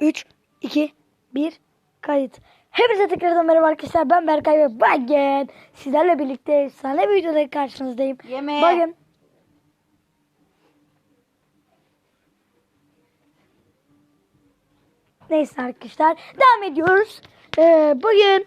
3, 2, 1, kayıt. Hepinize tekrardan merhaba arkadaşlar. Ben Berkay ve bugün sizlerle birlikte efsane bir videoda karşınızdayım. Yemeğe. Bugün Neyse arkadaşlar devam ediyoruz. Ee, bugün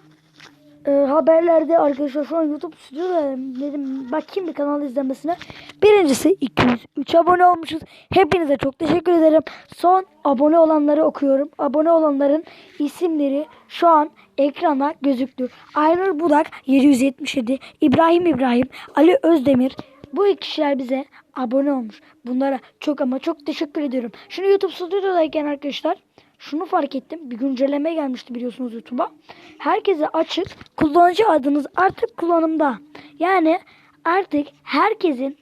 e, haberlerde arkadaşlar şu an YouTube stüdyoda dedim bakayım bir kanal izlemesine. Birincisi 203 abone olmuşuz. Hepinize çok teşekkür ederim. Son abone olanları okuyorum. Abone olanların isimleri şu an ekrana gözüktü. Aynur Budak 777, İbrahim İbrahim, Ali Özdemir. Bu iki kişiler bize abone olmuş. Bunlara çok ama çok teşekkür ediyorum. Şimdi YouTube stüdyodayken arkadaşlar şunu fark ettim. Bir güncelleme gelmişti biliyorsunuz YouTube'a. Herkese açık. Kullanıcı adınız artık kullanımda. Yani artık herkesin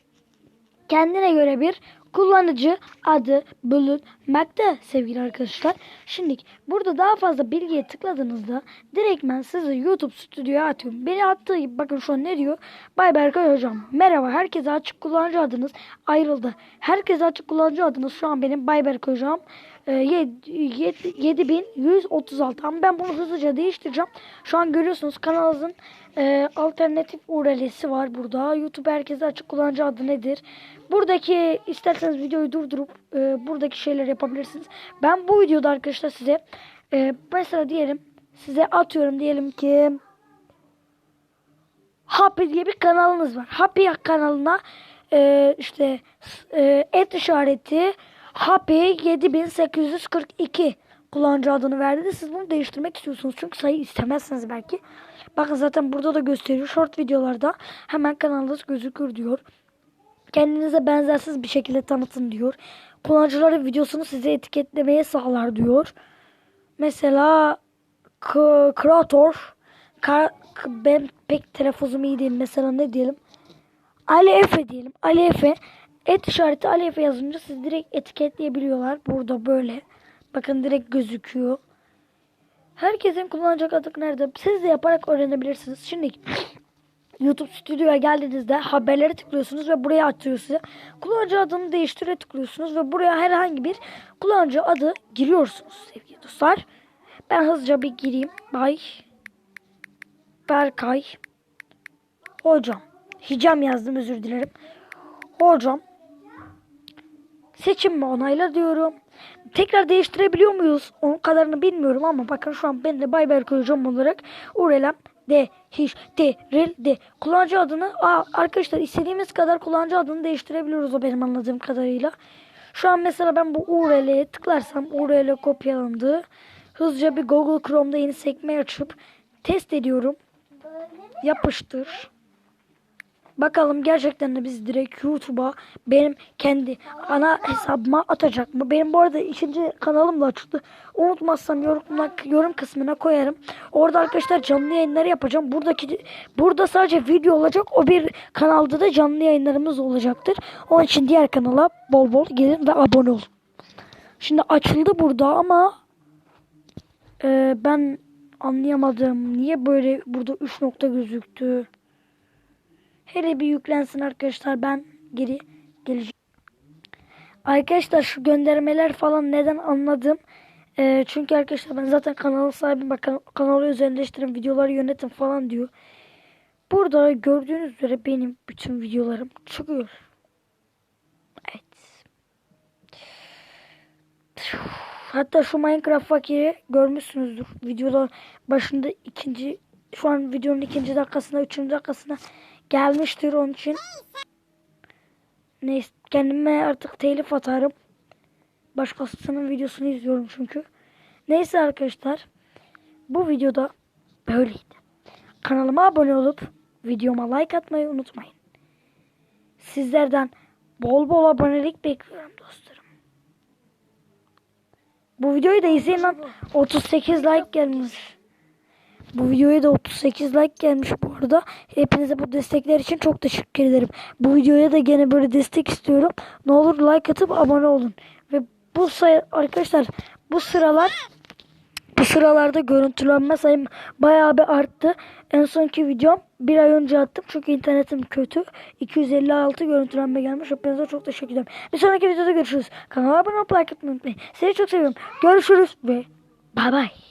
kendine göre bir kullanıcı adı bulunmakta sevgili arkadaşlar. Şimdi burada daha fazla bilgiye tıkladığınızda direktmen sizi YouTube stüdyoya atıyorum. Beni attığı gibi bakın şu an ne diyor? Bay Berkay hocam merhaba herkese açık kullanıcı adınız ayrıldı. Herkese açık kullanıcı adınız şu an benim Bay Berkay hocam. Ee, yed- yed- 7136 ama ben bunu hızlıca değiştireceğim. Şu an görüyorsunuz kanalımızın e, alternatif URL'si var burada. YouTube herkese açık kullanıcı adı nedir? Buradaki isterseniz videoyu durdurup e, buradaki şeyleri yapabilirsiniz. Ben bu videoda arkadaşlar size e, mesela diyelim size atıyorum diyelim ki Happy diye bir kanalınız var. Happy kanalına e, işte e, et işareti Happy 7842 kullanıcı adını verdi. Siz bunu değiştirmek istiyorsunuz. Çünkü sayı istemezsiniz belki. Bakın zaten burada da gösteriyor. Short videolarda hemen kanalınız gözükür diyor. Kendinize benzersiz bir şekilde tanıtın diyor. Kullanıcıların videosunu size etiketlemeye sağlar diyor. Mesela K- Kreator Ka- K- ben pek telaffuzum iyi değil. Mesela ne diyelim? Ali Efe diyelim. Ali Efe et işareti Ali Efe yazınca siz direkt etiketleyebiliyorlar. Burada böyle. Bakın direkt gözüküyor. Herkesin kullanacak adı nerede? Siz de yaparak öğrenebilirsiniz. Şimdi YouTube stüdyoya geldiğinizde haberlere tıklıyorsunuz ve buraya atıyor. Kullanıcı adını değiştire tıklıyorsunuz ve buraya herhangi bir kullanıcı adı giriyorsunuz sevgili dostlar. Ben hızlıca bir gireyim. Bay Berkay Hocam. Hicam yazdım özür dilerim. Hocam. Seçim mi onayla diyorum. Tekrar değiştirebiliyor muyuz? Onun kadarını bilmiyorum ama bakın şu an ben de Bay Berkay hocam olarak URL'm değiştirildi. Kullanıcı adını aa, arkadaşlar istediğimiz kadar kullanıcı adını değiştirebiliyoruz o benim anladığım kadarıyla. Şu an mesela ben bu URL'ye tıklarsam URL kopyalandı. Hızlıca bir Google Chrome'da yeni sekme açıp test ediyorum. Yapıştır. Bakalım gerçekten de biz direkt YouTube'a benim kendi ana hesabıma atacak mı? Benim bu arada ikinci kanalım da açıldı. Unutmazsam yorumla, yorum kısmına koyarım. Orada arkadaşlar canlı yayınları yapacağım. Buradaki burada sadece video olacak. O bir kanalda da canlı yayınlarımız olacaktır. Onun için diğer kanala bol bol gelin ve abone olun. Şimdi açıldı burada ama e, ben anlayamadım. Niye böyle burada 3 nokta gözüktü? Hele bir yüklensin arkadaşlar ben geri geleceğim. Arkadaşlar şu göndermeler falan neden anladım. Ee, çünkü arkadaşlar ben zaten kanalın sahibim. Bak kan- kanalı özelleştirin, videoları yönetin falan diyor. Burada gördüğünüz üzere benim bütün videolarım çıkıyor. Evet. Hatta şu Minecraft fakiri görmüşsünüzdür. Videoda başında ikinci şu an videonun ikinci dakikasına, üçüncü dakikasına gelmiştir onun için. Neyse kendime artık telif atarım. Başkasının videosunu izliyorum çünkü. Neyse arkadaşlar. Bu videoda böyleydi. Kanalıma abone olup videoma like atmayı unutmayın. Sizlerden bol bol abonelik bekliyorum dostlarım. Bu videoyu da izleyin lan. 38 like gelmiş. Bu videoya da 38 like gelmiş bu arada. Hepinize bu destekler için çok teşekkür ederim. Bu videoya da gene böyle destek istiyorum. Ne olur like atıp abone olun. Ve bu sayı arkadaşlar bu sıralar Bu sıralarda görüntülenme sayım bayağı bir arttı. En sonki videom bir ay önce attım çünkü internetim kötü. 256 görüntülenme gelmiş. Hepinize çok teşekkür ederim. Bir sonraki videoda görüşürüz. Kanala abone olup like atmayı unutmayın. Sizi çok seviyorum. Görüşürüz ve bay bay.